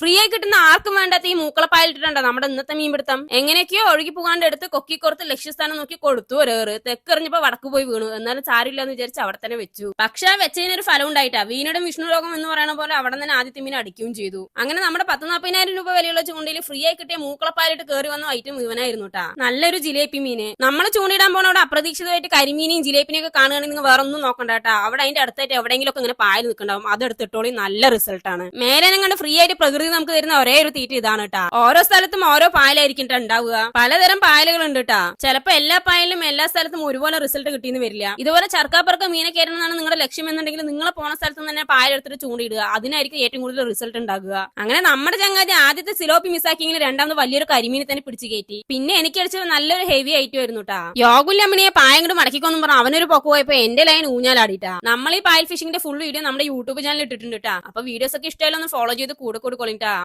Free ആയി കിട്ടുന്ന ആർക്കും വേണ്ടാത്ത ഈ മൂക്കളപ്പായിലിട്ടുണ്ടോ നമ്മുടെ ഇന്നത്തെ മീൻപിടുത്തം? എങ്ങനെയൊക്കെയോ ഒഴുകി പോകാണ്ട് എടുത്ത് കൊക്കിക്കുറത്ത് ലക്ഷ്യസ്ഥാനം നോക്കി കൊടുത്തു ഒരേറ് തെക്കെറിഞ്ഞപ്പോ വടക്ക് പോയി വീണു. എന്നാലും സാരില്ല എന്ന് വിചാരിച്ച് അവിടെ തന്നെ വെച്ചു. പക്ഷെ ആ വെച്ചതിന് ഒരു ഫലം ഉണ്ടായിട്ടാ. വീണയുടെ വിഷ്ണു രോഗം എന്ന് പറയുന്ന പോലെ അവിടെ തന്നെ ആദ്യത്തെ മീൻ അടിക്കുകയും ചെയ്തു. അങ്ങനെ നമ്മുടെ പത്ത് നാൽപ്പതിനായിരം രൂപ വിലയുള്ള ചൂണ്ടയിൽ ഫ്രീ ആയി കിട്ടിയ മൂക്കളപ്പാലിട്ട് കയറി വന്ന ഐറ്റം മുഴുവനായിരുന്നു കേട്ടാ നല്ലൊരു ജിലേബി മീന്. നമ്മൾ ചൂണ്ടിടാൻ പോണ അവിടെ അപ്രതീക്ഷിതമായിട്ട് കരിമീനെയും ജിലേബിനെയും ഒക്കെ കാണുകയാണെങ്കിൽ നിങ്ങൾ വേറെ ഒന്നും നോക്കണ്ട കേട്ടാ അവിടെ അതിന്റെ അടുത്തായിട്ട് എവിടെയെങ്കിലും ഒക്കെ ഇങ്ങനെ പായൽ നിൽക്കണ്ടാവും അത് എടുത്തിട്ടോളി നല്ല റിസൾട്ടാണ്. മേലേനം കണ്ട് ഫ്രീ ആയിട്ട് പ്രകൃതി നമുക്ക് തരുന്ന ഒരേ ഒരു തീറ്റ ഇതാണ് കേട്ടാ ഓരോ സ്ഥലത്തും ഓരോ പായലായിരിക്കും ഉണ്ടാവുക. പലതരം പായലുകൾ ഉണ്ട് കേട്ടാ ചിലപ്പോ എല്ലാ പായലിലും എല്ലാ സ്ഥലത്തും ഒരുപോലെ റിസൾട്ട് കിട്ടിയെന്ന് വരില്ല. ഇതുപോലെ ചർക്കാപ്പറക്ക മീനെ കയറണമെന്നാണ് നിങ്ങളുടെ ലക്ഷ്യം എന്നുണ്ടെങ്കിൽ നിങ്ങൾ പോണ സ്ഥലത്ത് തന്നെ പായലെടുത്തിട്ട് ചൂണ്ടിയിടുക. അതിനായിരിക്കും ഏറ്റവും കൂടുതൽ റിസൾട്ട് ഉണ്ടാകുക. അങ്ങനെ നമ്മുടെ ചങ്ങാതി ആദ്യത്തെ സിലോപ്പി മിസ്സാക്കിയെങ്കിൽ രണ്ടാമത് വലിയൊരു കരിമീനെ തന്നെ പിടിച്ചു കയറ്റി. പിന്നെ എനിക്ക് അടിച്ചത് നല്ലൊരു ഹെവി ആയിട്ട് വരുന്നു കേട്ടാ യോഗുല്ലമ്മണിയെ പായങ്ങോട്ട് മടക്കിക്കൊന്നും പറഞ്ഞു അവനൊരു പൊക്ക പോയപ്പോ എന്റെ ലൈൻ ഊഞ്ഞാലാടിട്ടാ നമ്മൾ ഈ പായൽ ഫിഷിംഗിന്റെ ഫുൾ വീഡിയോ നമ്മുടെ യൂട്യൂബ് ചാനൽ ഇട്ടിട്ടുണ്ട് കേട്ടാ അപ്പൊ വീഡിയോസ് ഒക്കെ ഇഷ്ടമായാലും ഒന്ന് ഫോളോ ചെയ്ത് കൂടെ Yeah.